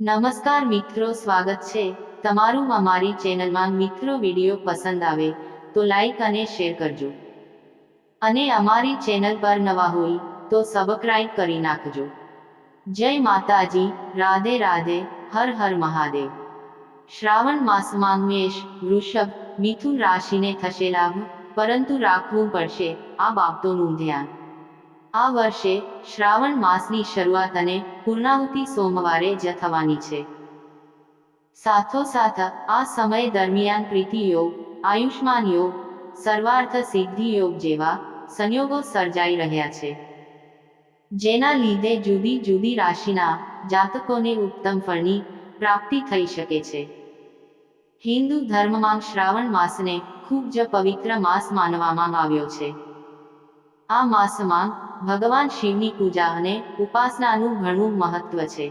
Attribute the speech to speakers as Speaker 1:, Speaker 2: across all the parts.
Speaker 1: નમસ્કાર મિત્રો, સ્વાગત છે તમારું અમારી ચેનલમાં. મિત્રો, વીડિયો પસંદ આવે તો લાઈક અને શેર કરજો. અને અમારી ચેનલ પર નવા હોય તો સબસ્ક્રાઇબ કરી નાખજો. જય માતાજી, રાધે રાધે, હર હર મહાદેવ. શ્રાવણ માસમાં મેષ, વૃષભ, મિથુન રાશિને થશે લાભ, પરંતુ રાખવું પડશે આ બાબતોનું ધ્યાન. આ વર્ષે શ્રાવણ માસની શરૂઆત અને પૂર્ણાહુતિ સોમવારે જ થવાની છે. સાથોસાથ આ સમય દરમિયાન પ્રીતિ યોગ, આયુષ્માન યોગ, સર્વાર્થ સિદ્ધિ યોગ જેવા સંયોગો સર્જાઈ રહ્યા છે. જેના લીધે જુદી જુદી રાશિના જાતકોને ઉત્તમ ફળની પ્રાપ્તિ થઈ શકે છે. હિન્દુ ધર્મમાં શ્રાવણ માસને ખૂબ જ પવિત્ર માસ માનવામાં આવ્યો છે. આ માસમાં ભગવાન શિવની પૂજા અને ઉપાસનાનું ઘણું મહત્વ છે.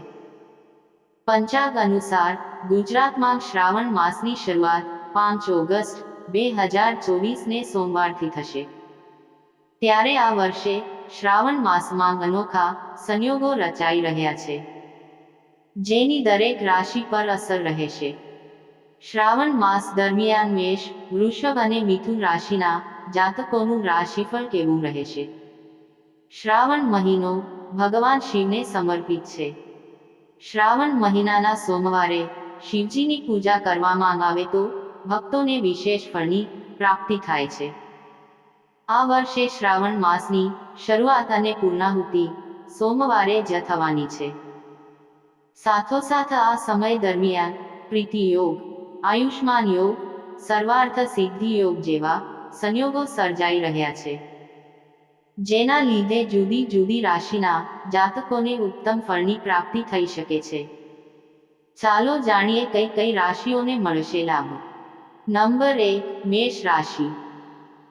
Speaker 1: પંચાગ અનુસાર, ગુજરાતમાં શ્રાવણ માસની શરૂઆત પાંચ ઓગસ્ટ, બે હજાર ચોવીસને સોમવારથી થશે. ત્યારે આ વર્ષે શ્રાવણ માસમાં અનોખા સંયોગો રચાઈ રહ્યા છે, જેની દરેક રાશિ પર અસર રહેશે. શ્રાવણ માસ દરમિયાન મેષ, વૃષભ અને મિથુન રાશિના જાતકોનું રાશિફળ કેવું રહેશે? શ્રાવણ મહિનો ભગવાન શિવને સમર્પિત છે. શ્રાવણ મહિનાના સોમવારે શિવજીની પૂજા કરવામાં આવે તો ભક્તોને વિશેષ ફળની પ્રાપ્તિ થાય છે. આ વર્ષે શ્રાવણ માસની શરૂઆત અને પૂર્ણાહુતિ સોમવારે જ થવાની છે. સાથોસાથ આ સમય દરમિયાન પ્રીતિ યોગ, આયુષ્માન યોગ, સર્વાર્થ સિદ્ધિ યોગ જેવા સંયોગો સર્જાઈ રહ્યા છે. જેના લીધે જુદી જુદી રાશિના જાતકોને ઉત્તમ ફળની પ્રાપ્તિ થઈ શકે છે. ચાલો જાણીએ કઈ કઈ રાશિઓને મળશે લાભ. નંબર એક, મેષ રાશિ.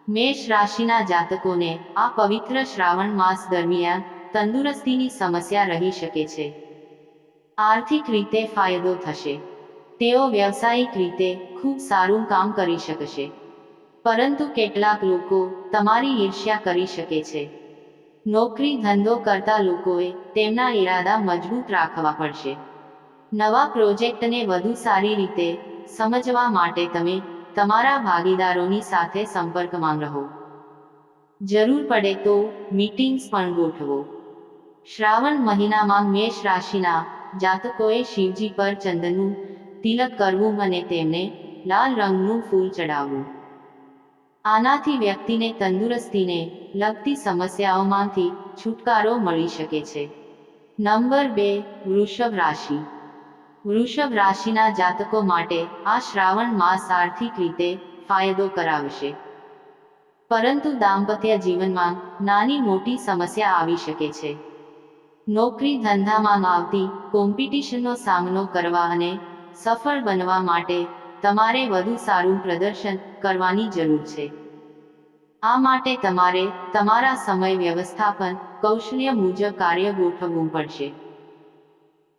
Speaker 1: મેષ રાશિના જાતકોને આ પવિત્ર શ્રાવણ માસ દરમિયાન તંદુરસ્તીની સમસ્યા રહી શકે છે. આર્થિક રીતે ફાયદો થશે. તેઓ વ્યવસાયિક રીતે ખૂબ સારું કામ કરી શકશે. પરંતુ કેટલાક લોકો તમારી ઈર્ષ્યા કરી શકે છે. નોકરી ધંધો કરતા લોકોએ તેમના ઈરાદા મજબૂત રાખવા પડશે. નવા પ્રોજેક્ટને વધુ સારી રીતે સમજવા માટે તમે તમારા ભાગીદારોની સાથે સંપર્કમાં રહો. જરૂર પડે તો મીટિંગ્સ પણ ગોઠવો. શ્રાવણ મહિનામાં મેષ રાશિના જાતકોએ શિવજી પર ચંદનનું તિલક કરવું અને તેમને લાલ રંગનું ફૂલ ચડાવવું. આનાથી વ્યક્તિને તંદુરસ્તીને લગતી સમસ્યાઓમાંથી છુટકારો મળી શકે છે. નંબર બે, વૃષભ રાશિ. વૃષભ રાશિના જાતકો માટે આ શ્રાવણ માસ આર્થિક રીતે ફાયદો કરાવશે. પરંતુ દાંપત્ય જીવનમાં નાની મોટી સમસ્યા આવી શકે છે. નોકરી ધંધામાં આવતી કોમ્પિટિશનનો સામનો કરવા અને સફળ બનવા માટે તમારે વધુ સારું પ્રદર્શન કરવાની જરૂર છે. આ માટે તમારે તમારા સમય વ્યવસ્થાપન કૌશલ્ય મુજબ કાર્ય ગોઠવવું પડશે.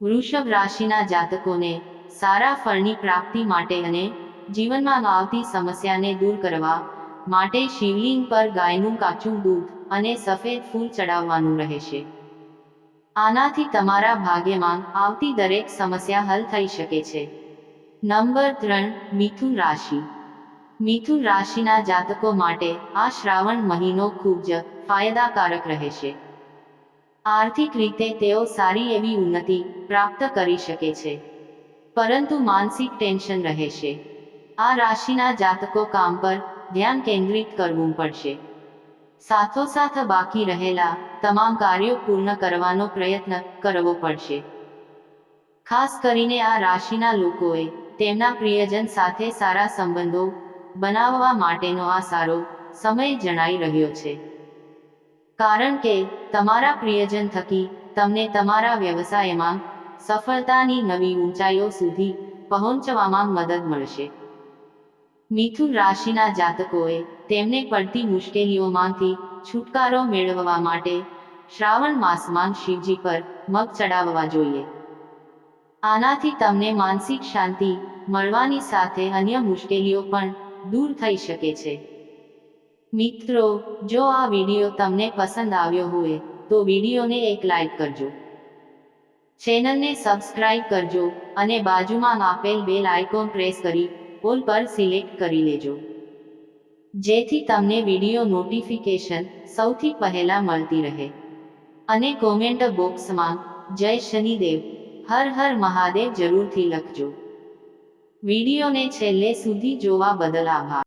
Speaker 1: વૃષભ રાશિના જાતકોને સારા ફળની પ્રાપ્તિ માટે અને જીવનમાં આવતી સમસ્યાને દૂર કરવા માટે શિવલિંગ પર ગાયનું કાચું દૂધ અને સફેદ ફૂલ ચડાવવાનું રહેશે. આનાથી તમારા ભાગ્યમાં આવતી દરેક સમસ્યા હલ થઈ શકે છે. નંબર ત્રણ, મિથુન રાશિ. મિથુન રાશિના જાતકો માટે આ શ્રાવણ મહિનો ખૂબ જ ફાયદાકારક રહેશે. આર્થિક રીતે તેઓ સારી એવી ઉન્નતિ પ્રાપ્ત કરી શકે છે. પરંતુ માનસિક ટેન્શન રહેશે. આ રાશિના જાતકો કામ પર ધ્યાન કેન્દ્રિત કરવું પડશે. સાથોસાથ બાકી રહેલા તમામ કાર્યો પૂર્ણ કરવાનો પ્રયત્ન કરવો પડશે. ખાસ કરીને આ રાશિના લોકોએ તેમના પ્રિયજન સાથે સારા સંબંધો બનાવવા માટેનો આ સારો સમય જણાઈ રહ્યો છે. કારણ કે, તમારા પ્રિયજન થકી તમને તમારા વ્યવસાયમાં સફળતાની નવી ઊંચાઈઓ સુધી પહોંચવામાં મદદ મળશે. મિથુન રાશિના જાતકોએ તેમને પડતી મુશ્કેલીઓમાંથી છુટકારો મેળવવા માટે શ્રાવણ માસમાં શિવજી પર મગ ચડાવવા જોઈએ. આનાથી તમને માનસિક શાંતિ મળવાની સાથે અન્ય મુશ્કેલીઓ પણ દૂર થઈ શકે છે. મિત્રો, જો આ વીડિયો તમને પસંદ આવ્યો હોય, તો વિડીયોને એક લાઈક કરજો. ચેનલને સબસ્ક્રાઇબ કરજો અને બાજુમાં આપેલ બેલ આઇકોન પ્રેસ કરી, ઓલ પર સિલેક્ટ કરી લેજો. જેથી તમને વીડિયો નોટિફિકેશન સૌથી પહેલા મળતી રહે. અને કોમેન્ટ બોક્સમાં જય શનિદેવ. હર હર મહાદેવ જરૂરથી લખજો. વિડીયોને છેલ્લે સુધી જોવા બદલ આભાર.